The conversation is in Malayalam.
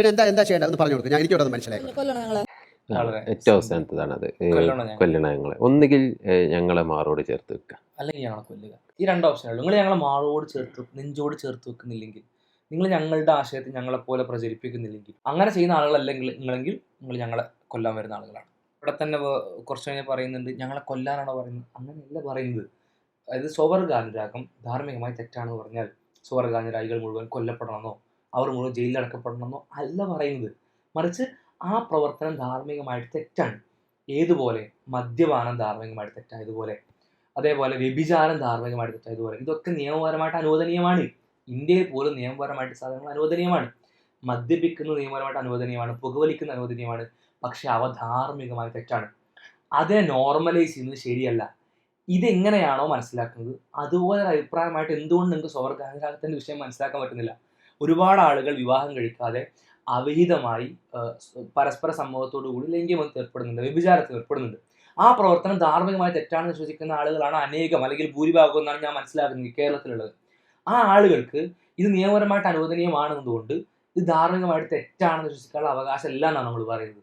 പിന്നെ എന്താ എന്താ ചെയ്യേണ്ടത് പറഞ്ഞു കൊടുക്കും. ഞാൻ മനസ്സിലായി. കൊല്ലണം ഞങ്ങളെ? വളരെ ഏറ്റവും അവസാനത്തതാണ് അത് കൊല്ലണം ഞങ്ങളെ? ഒന്നുകിൽ ഞങ്ങളെ മാറോട് ചേർത്ത് വെക്കുക അല്ലെങ്കിൽ ഞങ്ങളെ കൊല്ലുക. ഈ രണ്ട് ഓപ്ഷനുകൾ നിങ്ങൾ ഞങ്ങളെ മാറോട് ചേർത്ത് നെഞ്ചോട് ചേർത്ത് വെക്കുന്നില്ലെങ്കിൽ നിങ്ങൾ ഞങ്ങളുടെ ആശയത്തെ ഞങ്ങളെ പോലെ പ്രചരിപ്പിക്കുന്നില്ലെങ്കിൽ അങ്ങനെ ചെയ്യുന്ന ആളുകളല്ലെങ്കിൽ നിങ്ങളെങ്കിൽ നിങ്ങൾ ഞങ്ങളെ കൊല്ലാൻ വരുന്ന ആളുകളാണ്. ഇവിടെ തന്നെ കുറച്ച് കഴിഞ്ഞ് പറയുന്നുണ്ട് ഞങ്ങളെ കൊല്ലാനാണോ പറയുന്നത്? അങ്ങനെയല്ല പറയുന്നത്. അതായത് സ്വവർഗാനുരാഗം ധാർമ്മികമായി തെറ്റാണെന്ന് പറഞ്ഞാൽ സ്വവർഗാനുരാഗികൾ മുഴുവൻ കൊല്ലപ്പെടണമെന്നോ അവർ മുഴുവൻ ജയിലിൽ അടക്കപ്പെടണമെന്നോ അല്ല പറയുന്നത്. മറിച്ച് ആ പ്രവർത്തനം ധാർമ്മികമായിട്ട് തെറ്റാണ്. ഏതുപോലെ? മദ്യപാനം ധാർമ്മികമായിട്ട് തെറ്റായതുപോലെ അതേപോലെ വ്യഭിചാരം ധാർമ്മികമായിട്ട് തെറ്റായതുപോലെ ഇതൊക്കെ നിയമപരമായിട്ട് അനുവദനീയമാണ്. ഇന്ത്യയിൽ പോലും നിയമപരമായിട്ട് സാധനങ്ങൾ അനുവദനീയമാണ്. മദ്യപിക്കുന്നത് നിയമപരമായിട്ട് അനുവദനീയമാണ്. പുകവലിക്കുന്നത് അനുവദനീയമാണ്. പക്ഷെ അവ ധാർമ്മികമായി തെറ്റാണ്. അതിനെ നോർമലൈസ് ചെയ്യുന്നത് ശരിയല്ല. ഇതെങ്ങനെയാണോ മനസ്സിലാക്കുന്നത്? അതുപോലെ അഭിപ്രായമായിട്ട് എന്തുകൊണ്ട് നിങ്ങൾക്ക് സ്വർഗാനുരാഗത്തിന്റെ വിഷയം മനസ്സിലാക്കാൻ പറ്റുന്നില്ല? ഒരുപാട് ആളുകൾ വിവാഹം കഴിക്കാതെ അവിഹിതമായി പരസ്പര സംഭവത്തോടു കൂടി ലൈംഗികമത്തിൽ ഏർപ്പെടുന്നുണ്ട് വ്യഭിചാരത്തിൽ ഏർപ്പെടുന്നുണ്ട്. ആ പ്രവർത്തനം ധാർമ്മികമായി തെറ്റാണെന്ന് വിശ്വസിക്കുന്ന ആളുകളാണ് അനേകം അല്ലെങ്കിൽ ഭൂരിഭാഗം എന്നാണ് ഞാൻ മനസ്സിലാക്കുന്നത് കേരളത്തിലുള്ളത്. ആ ആളുകൾക്ക് ഇത് നിയമപരമായിട്ട് അനുവദനീയമാണെന്നതുകൊണ്ട് ഇത് ധാർമ്മികമായിട്ട് തെറ്റാണെന്ന് വിശ്വസിക്കാനുള്ള അവകാശം ഇല്ല എന്നാണ് നമ്മൾ പറയുന്നത്.